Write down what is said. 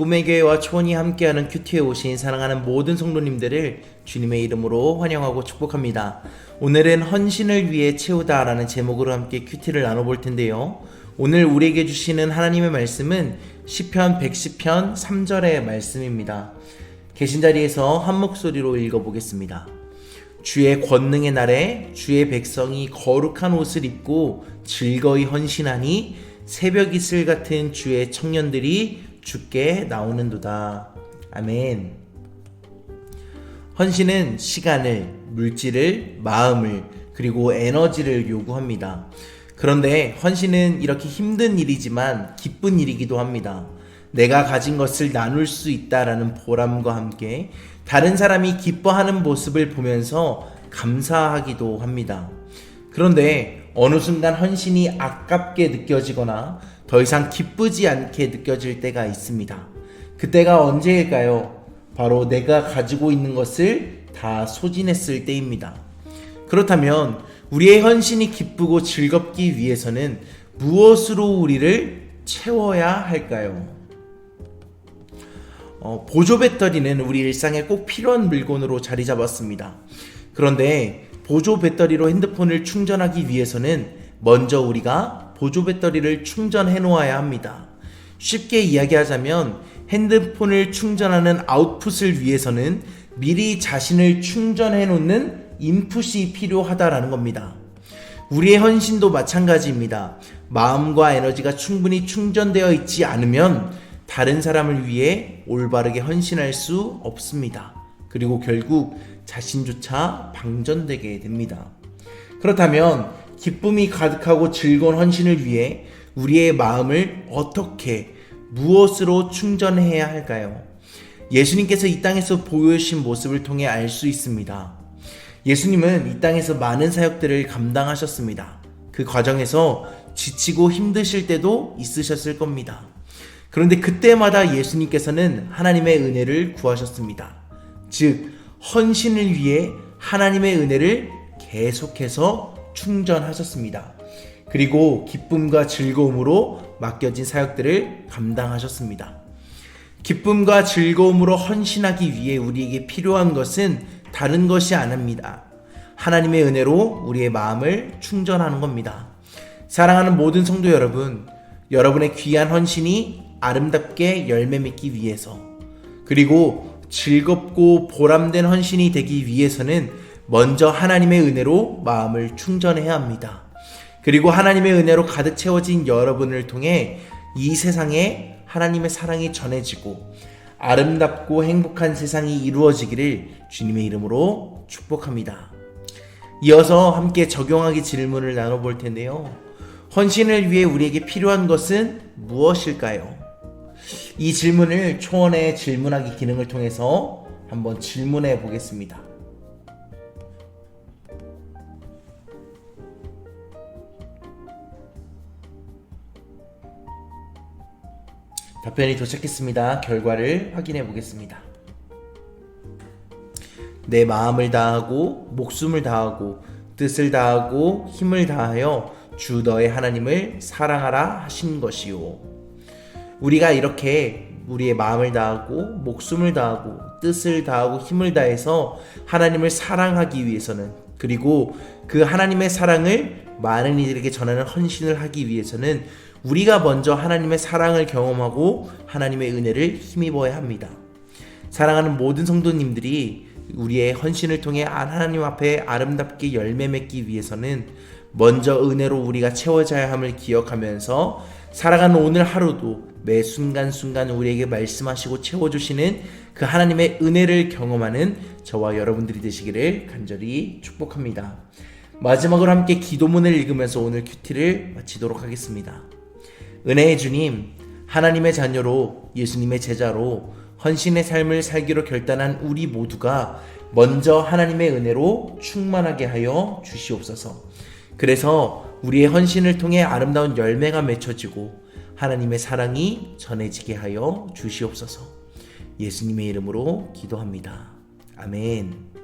꿈의 교회와 초원이 함께하는 큐티에 오신 사랑하는 모든 성도님들을 주님의 이름으로 환영하고 축복합니다. 오늘은 헌신을 위해 채우다라는 제목으로 함께 큐티를 나눠볼 텐데요. 오늘 우리에게 주시는 하나님의 말씀은 시편 110편 3절의 말씀입니다. 계신 자리에서 한 목소리로 읽어보겠습니다. 주의 권능의 날에 주의 백성이 거룩한 옷을 입고 즐거이 헌신하니 새벽 이슬 같은 주의 청년들이 주께 나오는도다. 아멘. 헌신은 시간을, 물질을, 마음을, 그리고 에너지를 요구합니다. 그런데 헌신은 이렇게 힘든 일이지만 기쁜 일이기도 합니다. 내가 가진 것을 나눌 수 있다라는 보람과 함께 다른 사람이 기뻐하는 모습을 보면서 감사하기도 합니다. 그런데 어느 순간 헌신이 아깝게 느껴지거나 더 이상 기쁘지 않게 느껴질 때가 있습니다. 그때가 언제일까요? 바로 내가 가지고 있는 것을 다 소진했을 때입니다. 그렇다면 우리의 헌신이 기쁘고 즐겁기 위해서는 무엇으로 우리를 채워야 할까요? 어, 보조 배터리는 우리 일상에 꼭 필요한 물건으로 자리 잡았습니다. 그런데 보조 배터리로 핸드폰을 충전하기 위해서는 먼저 우리가 보조 배터리를 충전해 놓아야 합니다. 쉽게 이야기하자면 핸드폰을 충전하는 아웃풋을 위해서는 미리 자신을 충전해 놓는 인풋이 필요하다라는 겁니다. 우리의 헌신도 마찬가지입니다. 마음과 에너지가 충분히 충전되어 있지 않으면 다른 사람을 위해 올바르게 헌신할 수 없습니다. 그리고 결국 자신조차 방전되게 됩니다. 그렇다면 기쁨이 가득하고 즐거운 헌신을 위해 우리의 마음을 어떻게 무엇으로 충전해야 할까요? 예수님께서 이 땅에서 보여주신 모습을 통해 알 수 있습니다. 예수님은 이 땅에서 많은 사역들을 감당하셨습니다. 그 과정에서 지치고 힘드실 때도 있으셨을 겁니다. 그런데 그때마다 예수님께서는 하나님의 은혜를 구하셨습니다. 즉, 헌신을 위해 하나님의 은혜를 계속해서 충전하셨습니다. 그리고 기쁨과 즐거움으로 맡겨진 사역들을 감당하셨습니다. 기쁨과 즐거움으로 헌신하기 위해 우리에게 필요한 것은 다른 것이 아닙니다. 하나님의 은혜로 우리의 마음을 충전하는 겁니다. 사랑하는 모든 성도 여러분, 여러분의 귀한 헌신이 아름답게 열매 맺기 위해서, 그리고 즐겁고 보람된 헌신이 되기 위해서는 먼저 하나님의 은혜로 마음을 충전해야 합니다. 그리고 하나님의 은혜로 가득 채워진 여러분을 통해 이 세상에 하나님의 사랑이 전해지고 아름답고 행복한 세상이 이루어지기를 주님의 이름으로 축복합니다. 이어서 함께 적용하기 질문을 나눠볼 텐데요. 헌신을 위해 우리에게 필요한 것은 무엇일까요? 이 질문을 초원의 질문하기 기능을 통해서 한번 질문해 보겠습니다. 답변이 도착했습니다. 결과를 확인해 보겠습니다. 내 마음을 다하고 목숨을 다하고 뜻을 다하고 힘을 다하여 주 너의 하나님을 사랑하라 하신 것이요. 우리가 이렇게 우리의 마음을 다하고 목숨을 다하고 뜻을 다하고 힘을 다해서 하나님을 사랑하기 위해서는 그리고 그 하나님의 사랑을 많은 이들에게 전하는 헌신을 하기 위해서는 우리가 먼저 하나님의 사랑을 경험하고 하나님의 은혜를 힘입어야 합니다. 사랑하는 모든 성도님들이 우리의 헌신을 통해 하나님 앞에 아름답게 열매 맺기 위해서는 먼저 은혜로 우리가 채워져야 함을 기억하면서 살아가는 오늘 하루도 매 순간순간 우리에게 말씀하시고 채워주시는 그 하나님의 은혜를 경험하는 저와 여러분들이 되시기를 간절히 축복합니다. 마지막으로 함께 기도문을 읽으면서 오늘 큐티를 마치도록 하겠습니다. 은혜의 주님, 하나님의 자녀로 예수님의 제자로 헌신의 삶을 살기로 결단한 우리 모두가 먼저 하나님의 은혜로 충만하게 하여 주시옵소서. 그래서 우리의 헌신을 통해 아름다운 열매가 맺혀지고 하나님의 사랑이 전해지게 하여 주시옵소서. 예수님의 이름으로 기도합니다. 아멘.